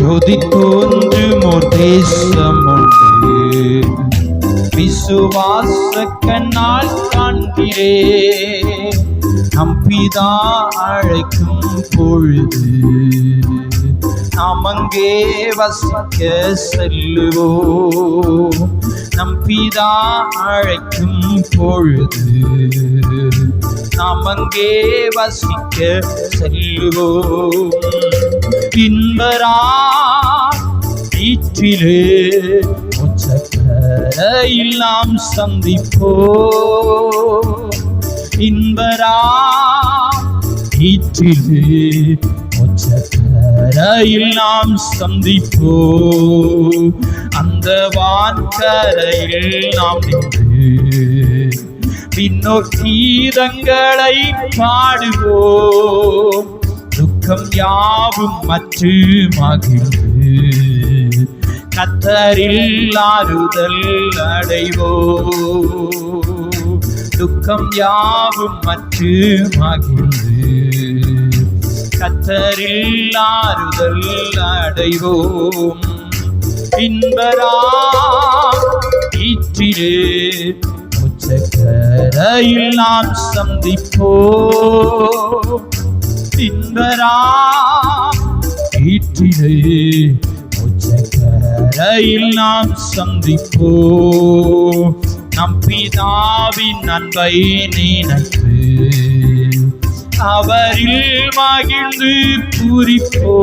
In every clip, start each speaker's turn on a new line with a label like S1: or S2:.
S1: ஜோதி தோன்றும் ஒரு தேசம் ஒன்று விசுவாச கண்ணால் காண்கிறே நம்பிதா அழைக்கும் பொழுது நாம் அங்கே வசிக்க செல்லுவோம் நம்பிதா அழைக்கும் பொழுது நாம் அங்கே வசிக்க செல்லுவோம் இன்பரா வீட்டிலே உச்சக்கரையில் நாம் சந்திப்போ. இன்பரா வீட்டிலே உச்சக்கரையில் நாம் சந்திப்போ. அந்த வான்கரையில் நாம் நின்று பின்னோர் கீதங்களை பாடுவோம். உலகம் யாவும் மற்று மகிழ்ந்து. கத்தரில் ஆறுதல் அடைவோ துக்கம் யாவும் மற்று மகிழ்ந்து. கத்தரில் ஆறுதல் அடைவோம். இன்பரா ஈற்றிலே உச்சக்கரையில் நாம் சந்திப்போ இன்பரா ஈற்றிலே உச்சக்கரையில் நாம் சந்திப்போ நம் பிதாவின் அன்பை நினைத்து அவரில் மகிழ்ந்து பூரிப்போ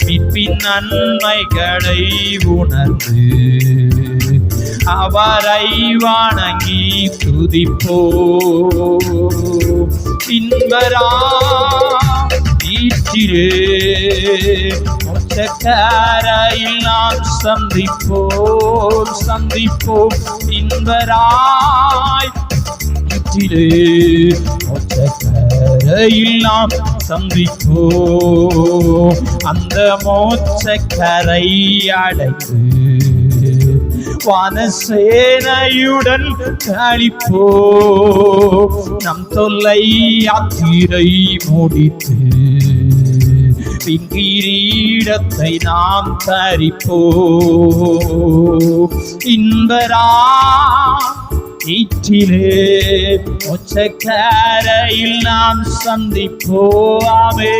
S1: மீட்பின் நன்மைகளை உணர்ந்து அவரை வணங்கி துதிப்போ பின்வரா. ஈற்றிலே மொத்தக்காரையில் நாம் சந்திப்போம் சந்திப்போம் பின்வராய். ஈற்றிலே மொத்தக்காரையில் நாம் சந்திப்போம் அந்த மோச்சக்கரை அடைத்து வானசேனையுடன் அழிப்போ நம் தொல்லை யாத்திரை முடித்து கிரீடத்தை நாம் தரிப்போ. இன்பரா ஈற்றிலே ஒச்சக்காரையில் நாம் சந்திப்போமே.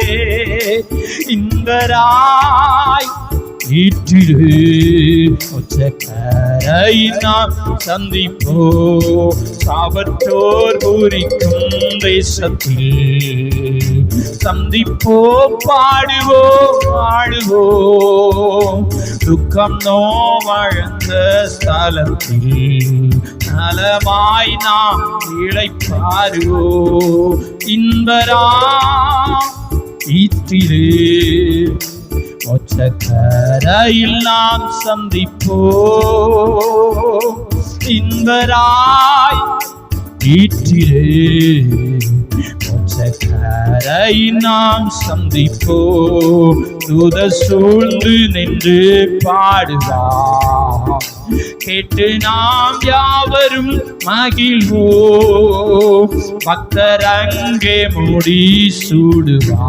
S1: இன்பராய் ஈற்றிலே ஒச்சக்கரையில் நாம் சந்திப்போ. சாவற்றோர் பூரிக்கும் தேசத்தில். சந்திப்போ பாடுவோ பாடுவோம் துக்கம் நோவழந்த ஸ்தலத்தில். நலமாய் நாம் இழைப்பாருவோ. இன்பரா ஈற்றிலே ஒச்சக்கரையில் நாம் சந்திப்போ இன்பராய் ஈற்றிலே ஒச்சக்கரை நாம் சந்திப்போ தூத சூழ்ந்து நின்று பாடுவார். கேட்டு நாம் யாவரும் மகிழ்வோ பக்தர் அங்கே மூடி சூடுவா.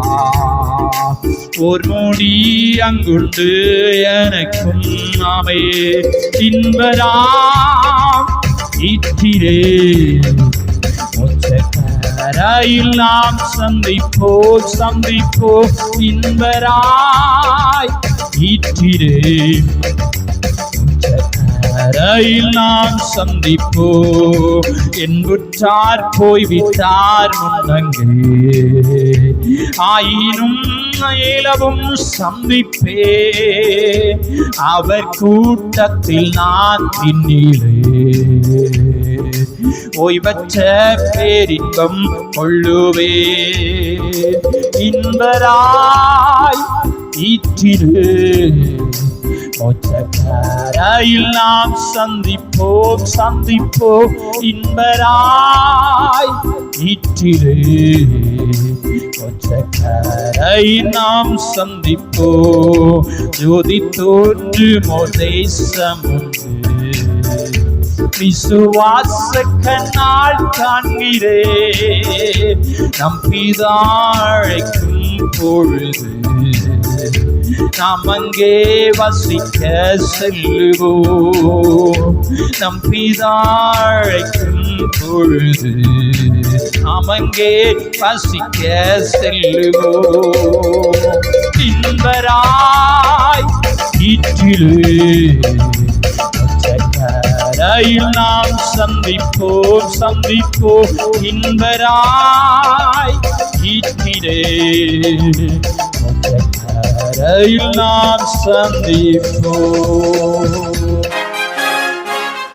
S1: ஓர் முடி அங்குண்டு எனக்கும் நாமே. இன்பராம் இற்றிலே ஒச்சக்கரையில் நாம் சந்திப்போ சந்திப்போ இன்பராய் ஈற்றிலே இடையில் நாம் சந்திப்போ. என்புற்றார் போய்விட்டார் முன்னங்கே. ஆயினும் இலவும் சந்திப்பே. அவர் கூட்டத்தில் நான் பின்னிலே. ஓய்வற்ற பேரின்பம் கொள்ளுவே. இன்பராய் ஈற்றிலே கரையில் நாம் சந்திப்போம் சந்திப்போம். இன்பராய் ஈற்றிலே ஒச்சக்கரையில் நாம் சந்திப்போ ஜோதி தோன்று மோதேசம் விசுவாச கண்ணால் காண்கிறே. நம் பொழுது. நாம் அங்கே வசிக்க செல்லுவோம். நம் பிதாழைக்கும் பொழுது நாம் அங்கே வசிக்க செல்லுவோம். இன்பராய் ஈற்றிலே கரையில் நாம் சந்திப்போம் சந்திப்போம். இன்பராய் ஈட்டிடே கரையில் நாம் சந்திப்போம்.